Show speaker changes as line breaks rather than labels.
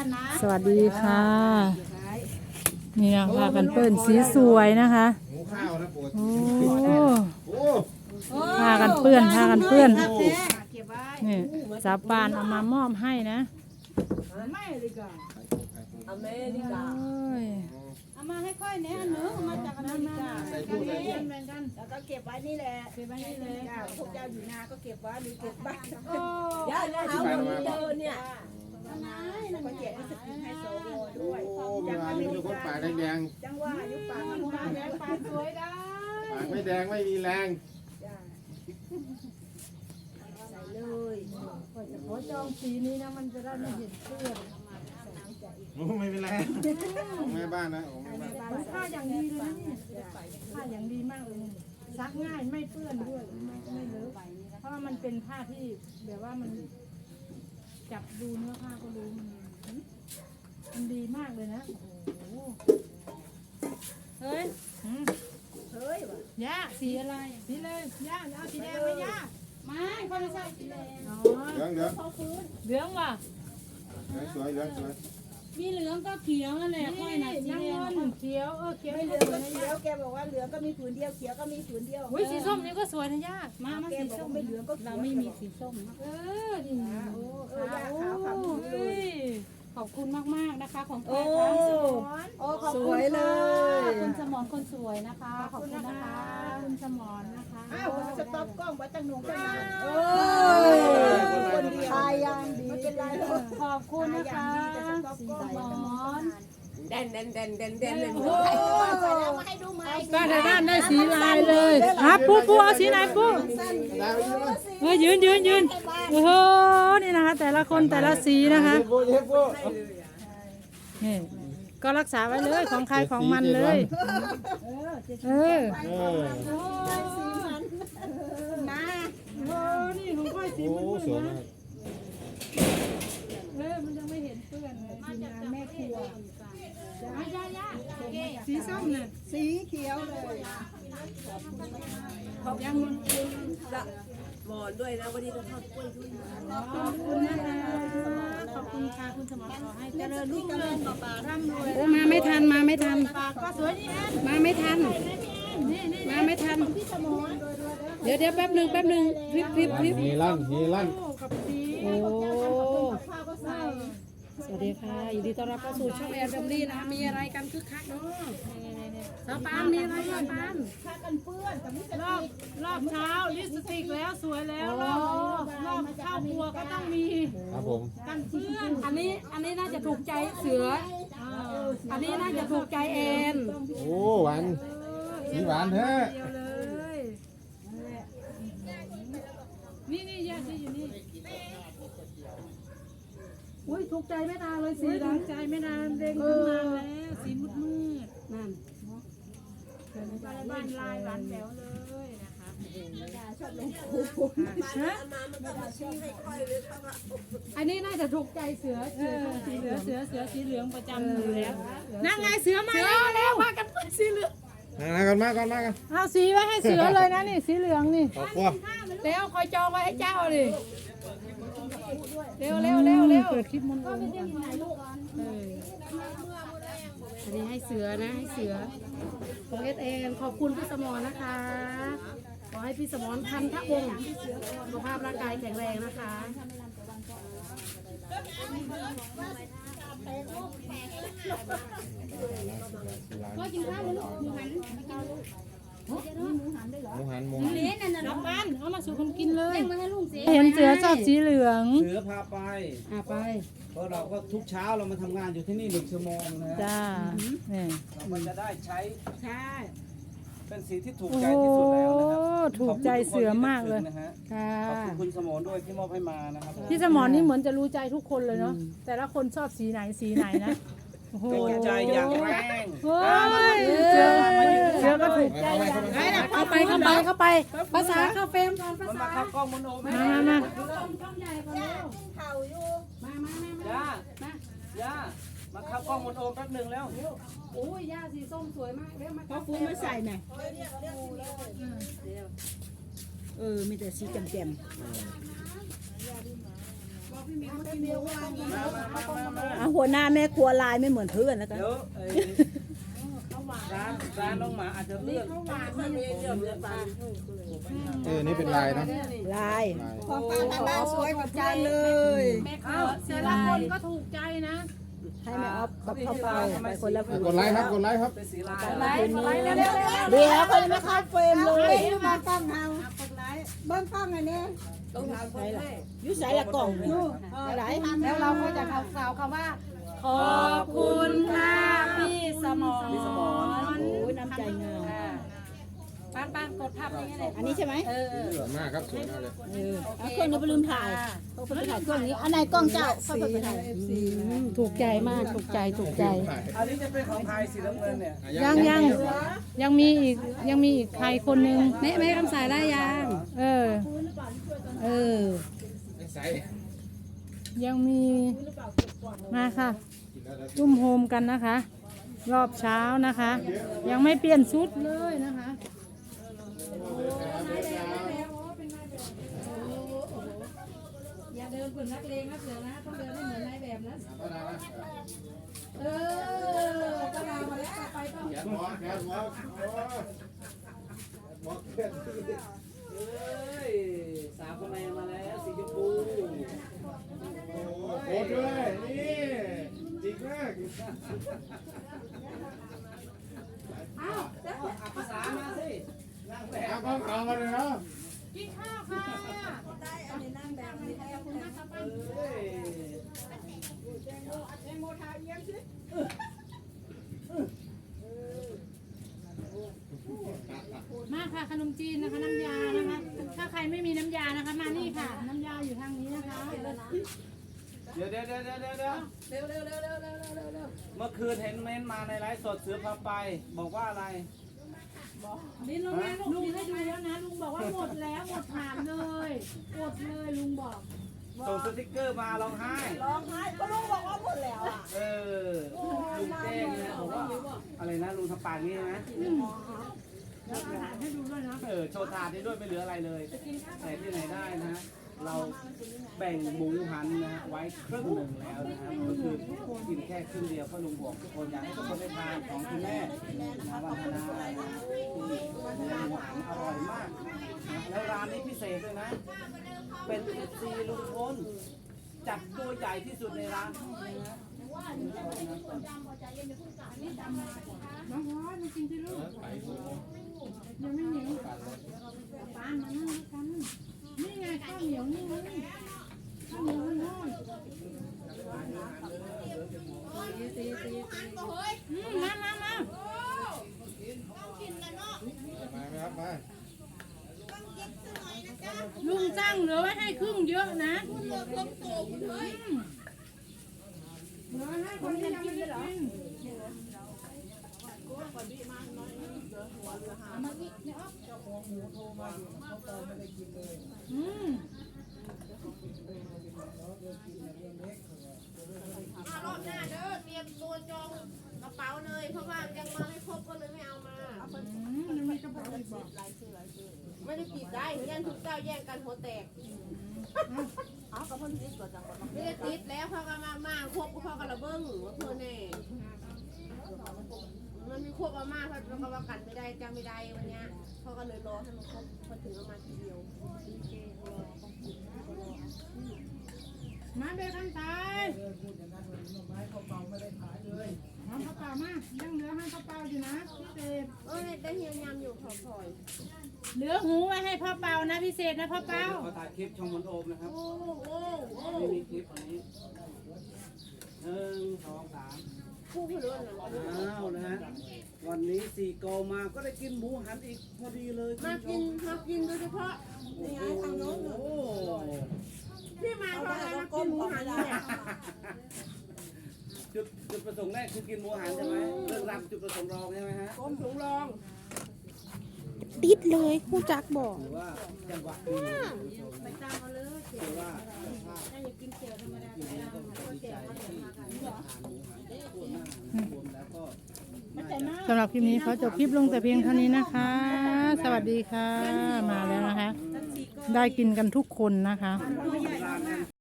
านนะ
สวัสดีค่ะ นี่นะพากันเปิ้ลสีสวยนะคะ
หมูข้าวนะปวด
โอ้
โอ้
พากันเปื้อนพากันเปื้อน
เก็บไว้
นี่สาปานเอามามอบให้นะ
ไม่เลยก่อน
โอ้ย
เอามาให้ค่อยแน่เนื้อมาจากอเมริกา
ใส่ตู้ใส่ตู้
แบ่งกันแล้วก็เก็บไว้นี่แหละเก็บไว้นี่เลยพวกเจ้าอยู่นาก็เก็บไว้หรือเก็บบ้านโอ้ยาเลยเอาเดินเนี่ย นายนั่นก็เก็บให้สกินให้โซโลด้วย
โอ้เวลามีคนปากแดง
จังว่าอยู่ปากมันมาแล้วปากสวยได้
ๆปากไม่แดงไม่มีแรง
ใส่เลย
ขอจองสีนี้นะมันจะได้ไม่เห็นเปื้อน
โอ้ไม่เป็นไรของแม่บ้านนะของแม่บ้าน
ผ้าอย่างดีเลยนะนี่ผ้าอย่างดีมากเลยนี่ซักง่ายไม่เปื้อนด้วยไม่ไม่เลอะเพราะว่ามันเป็นผ้าที่แบบว่ามัน จับดูเนื้อผ้าก็รู้มันมันดีมากเลยนะ โอ้โห เฮ้ยอืม
เฮ้ยว่ะ
ย่าสีอะไร สีเลยย่าเอาสีแดงไหมย่า
ไม่เขาไม่ใช่สีแดง
อ๋อ
เหลืองเหลือง
เขาฟื้น
เหลืองว่ะ
เหลืองสวยเหลืองสวย
มีเหลืองก็เขียวนั่นแหละค่อยน่ะสี
น้ำ
แด
เงิ
ง
นเขียวเออเขียว
ไม่เหลืองก็เขียวแกบอกว่าเหลืองก็มีผืนเดียวเขียวก็มีผืนเดียว
อุ้ยสีส้มนี่ก็สวยนะย่า
มามาสีส้มไม่เหลืองก็เราไม่มีสีส้ม
เออดีนะ
โอ้เออยาขาวขาว
โอ้
เลย
ย
ขอบคุณมากมากๆนะคะ ของ
โอ้
โอ้ขอบ
ส
คุ
ว
ณ
ยเลย
คุณสมอนคนสวยนะคะ ขอบคุณนะคะ
คุณสมอนนะคะ
อ้าวผมจะต๊อปกล้องไว้ตั้งหนุ่งตั้งนาน
โอ้ยคนไทยยังดี
ไม่เป็นไรหรอก
ขอบคุณนะคะ
สีสมอน
เด่นเด่นเด่นเด่นเด่นเด่น
โอ้ใส่แล้วมาให้ดูไหม
บ้านในบ้านได้สีลายเลยฮะปูปูเอาสีไหนปู
ดาวยืนนะ
เออยืนยืนยืนโอ้โหนี่นะคะ แต่ละคนแต่ละสีนะคะ
เย็บโบ้เย็บโบ้
นี่ ก็รักษาไว้เลยของใครของมันเลย เออ
เออ
นะ
โอ้นี่ของค่อยสี
โอ้
มัน
สวยมาก
เออมันจะไม่เห็นเปื้อนเลยทีมงานแม่ครัว
อาญาญา
สีส้มเนี่ย
สีเขียวเลย
ยัง
หมอนด้วยนะวันนี้ก็ทอดกล้วยด้วยนะ
ขอบคุณนะคะ
โอ้มาไม่ทันมาไม่ทัน
ปากก็สวยนี่แอน
มาไม่ทัน
นี่นี่
มาไม่ทัน เดี๋ยวเดี๋ยวแป๊บหนึ่งแป๊บหนึ่งพริบพริบพริบ
ฮีลั่นฮีลั่น
โอ้กับสี
โอ้
ข้าวก็ใส่
สวัส ดีค่ะยินดีต้อนรับเข้าสู่ช่องแอร์ดัมลี่นะมีอะไรกันคึกคักเนาะสาวปานมีอะไรสาวปาน
ผ้ากันเปื้อนแต่ไม่ใช่
รอบรอบเช้าลิปสติกแล้วสวยแล้วรอบรอบเข้าครัวก็ต้องมี
ครับผม
กันเปื้อน
อันนี้อันนี้น่าจะถูกใจเสือ
อ่า
อันนี้น่าจะถูกใจแอน
โอ้หวานสีหวานแท้
เดียวเลยนี่นี่ยาที่อยู่นี่
อุ้ยถูกใจไม่นานเลยสี
สี
เหลื
ดั
อง
งใจไม่นานเด้งขึ้นมาแล้วสีมืดมืด
นั่น
ๆบ้านลายหวานแหววเลยนะคะฮะ
อันนี้น่าจะถูกใจเสือ
เออสีเหลืองเสือเสือสีเหลืองประจำอยู่แล้วนั่งไงเสือมาแล้ว
แล้วมากันสีเหลือง
มากันมากันมากัน
เอาสีไว้ให้เสือเลยนะนี่สีเหลืองนี่
ขอบครัว
แล้วคอยจองไว้ให้เจ้าดิ เร็วเร็วเร็วเร็ว
เปิดคลิปมัน
อันนี้ให้เสือนะให้เสือของเอสเอ็นขอบคุณพี่สมรนะคะ ขอให้พี่สมรพันธะวงศ์สุขภาพร่างกายแข็งแรงนะคะ
ก็กินข้าวลูกหมูหันข้าวลูก
หมูหันหมู
เลี้ยนั่นน่ะ
น้ำปั้นเอามาสู่คนกินเลย
เลี้ยงมาให้ลุงสิ
เห็นเสือชอบสีเหลือง
เสือพาไป
อะไป
เพราะเราก็ทุกเช้าเรามาทำงานอยู่ที่นี่หนึ่งชั่วโมงนะฮะ
จ้านี่
เราก็จะได้ใช้
ใช่
เป็นสีที่ถูก
โอ้
ใจที่สุดแล้วนะครับ
ถูกใจเสือมากเลย
ขอบคุณทุกคนที่นึกถึงนะฮะ
ค่ะ
ขอบคุณคุณสมรด้วยที่มอบให้มานะครับ
พี่สมอนนี่เหมือนจะรู้ใจทุกคนเลยเนาะแต่ละคนชอบสีไหนสีไหนนะ โอ้โห
ถูกใจอย่างแรง
โอ้ยเสือเสือก็ถูกใจ
เข้าไปเข้าไปเข้าไป ภาษาเข้าเฟรมก่อนภา
มัน
ษา
มาเข้ากล้องมโนแม่
มามามา
เข่าอยู่
มามามามา
ย่าย่ามาเข้ากล้องมโนแป๊บหนึ่งแล้ว
โอ้ยย่าสีส้มสวยมากเร็วมา
พอฟูมาใส่หน่อยเออ มีแต่สีแจ่ม
บ
อะ หัวหน้าแม่ครัวลายไม่เหมือนเพื่อนนะคะ
เดี๋ยวไอ้ร้านร้านน้องหมาอาจจะเลื่อน
เออนี่เป็นลายเนาะ
ลาย
ลาย
ของป้าทางบ้านสวยกว่าเพื่อนเลย
แม่ค้าแต่ละคนก็ถูกใจนะ
ให้แม่ออฟกับข้าวเปล่าไปคนละผืน
กดไลค์ครับกดไลค์ครับ
เป็นสีลาย
ไลฟ์ไลฟ์เร็วๆ
เดี๋ยวเขาจะไม่เข้าเฟรมเลย
มาตั้งเอาเบิ้งกล้องอันนี้
ใช่ละยุใส่ละกล่องอยู่อะไร
แล้วเราก็จะกล่าวคำว่า ขอบคุณค่ะพี่สมร
โอ้ยน้ำใจงาม
ป้านป้านกดภาพนี้เลย
อันนี้ใช่ไหม
เออเออ
สวยมากครับสวยมากเลย
เออเอาเครื่องนี้ไปลืมถ่ายเขาไปถ่ายเครื่องนี้อันไหนกล้องเจ้าเขาไปถ่าย
ถูกใจมากถูกใจถูกใจ
อันนี้จะเป็นของไทยสีน้ำเงินเนี่ย
ยังยังยังมีอีกยังมีอีกใครคนหนึ่งแม่แม่คำสายได้ยังเออ เออ
ใส่
ยังมีมาค่ะ ตุ้มโฮมกันนะคะ รอบเช้านะคะ ยังไม่เปลี่ยนชุดเลยนะคะอย่าเดินเหมือนนักเลงนะเสือนะต้องเดินให้เหมือนนายแบบนะเออตลาดมาแล้วไปต้อง
แขนหมอแขนหมอหมอแขน
เฮ้ยสาวคนไหนมาแล้วสีชมพู
โอ้โหด้วยนี่จ ริงมาก
ภาษามาสิ
เอากล้องเอามาเลยเนาะ
กินข้าวค่ะ
เฮ้ย
มาค่ะขนมจีนนะคะน้ำยานะคะ ถ้าใครไม่มีน้ำยานะคะ มานี่ค่ะ น้ำยาอยู่ทางนี้นะคะ
เดี๋ยวเดี๋ยวเดี๋ยวเดี๋ยวเดี๋ยวเร็วเร็วเร็วเร็วเร็วเร็วเร็วเมื่อคืนเห็นเม้นมาในไลฟ์สดเสือพาไป บอกว่าอะไร
ดินลงมาลูกลุงให้ดูแล้วนะลุงบอกว่าหมดแล้วหมดถามเลยหมดเลยลุงบอก
ส่งสติกเกอร์มาร้องไห้
ร้องไห้ก็ลุงบอกว่าหมดแล้วอะ
เออลุงแจ้งนะบอกว่าอะไรนะลุงทำปากนี้นะ
แล้วอาหารให้ดูด้วยนะ
เออโชว์ถาดนี้ด้วยไม่เหลืออะไรเลยแต่ที่ไหนได้นะ เราแบ่งหมูหันนะฮะไว้ครึ่งหนึ่งแล้วนะฮะก็คือกินแค่ครึ่งเดียวเพราะลุงบอกทุกคนอยากให้ทุกคนได้ทานของคุณแม่นะวันธนาที่หมูหันอร่อยมากนะแล้วร้านนี้พิเศษด้วยนะ เป็นเอฟซีลุงพลจัดตัวใหญ่ที่สุดในร้านนะ
ลุงจ้างเหลือไว้ให้ครึ่งเยอะนะเหลือให้คนยังกินเห
รอเมื่อกี้เนี่ยเจ้าของหมูโทรมา
อยู่เขาตอน
ไม่ได้ ย่านทุกเจ้าแย่งกันหัวแตกไม่ได้ติดแล้วเขาก็มามาครบเขาก็ระเบิ้งว่าเพื่อนแน่มันมีครบมามาเขาก็ว่ากันไม่ได้จำไม่ได้วันเนี้ยเขาก็เลยรอให้มันครบพอถึงเอามาณทีเดียว
มาเบลคันตายเอาข้าวเปล่ามายังเหลือให้ข้าวเปล่าอยู่นะพิเศษ
เอ้ยได้เฮียยำอยู่ขอพอย
เหลือหูไว้ให้พ่อเปานะพิเศษนะพ่อเปา
ขอถ่ายคลิปช่องมันโอมนะครับ
โอ้โอ้โอ้
ไม่มีคลิปอันนี้หนึ่งสองสาม
ผู้ผู้เลื่อนน่ะ
อ้าวนะฮะวันนี้สี่โกมาก็ได้กินหมูหันอีกพอดีเลย
มากินมากินโดยเฉพาะ
นี่ไงทางโน้นโอ้
ที่มาเพราะอะไรมากินหมูหันเนี่ย
จุดจุดประสงค์แรกคือกินหมูหันใช่ไหมเรื่องรำจุดประสงค์รองใช่ไหมฮะ
ก้มถุงรอง
ติดเลยผู้จักบอก
สำหรับคลิปนี้ขอจบคลิปลงแต่เพียงเท่านี้นะคะ สวัสดีค่ะ มาแล้วนะคะ ได้กินกันทุกคนนะคะ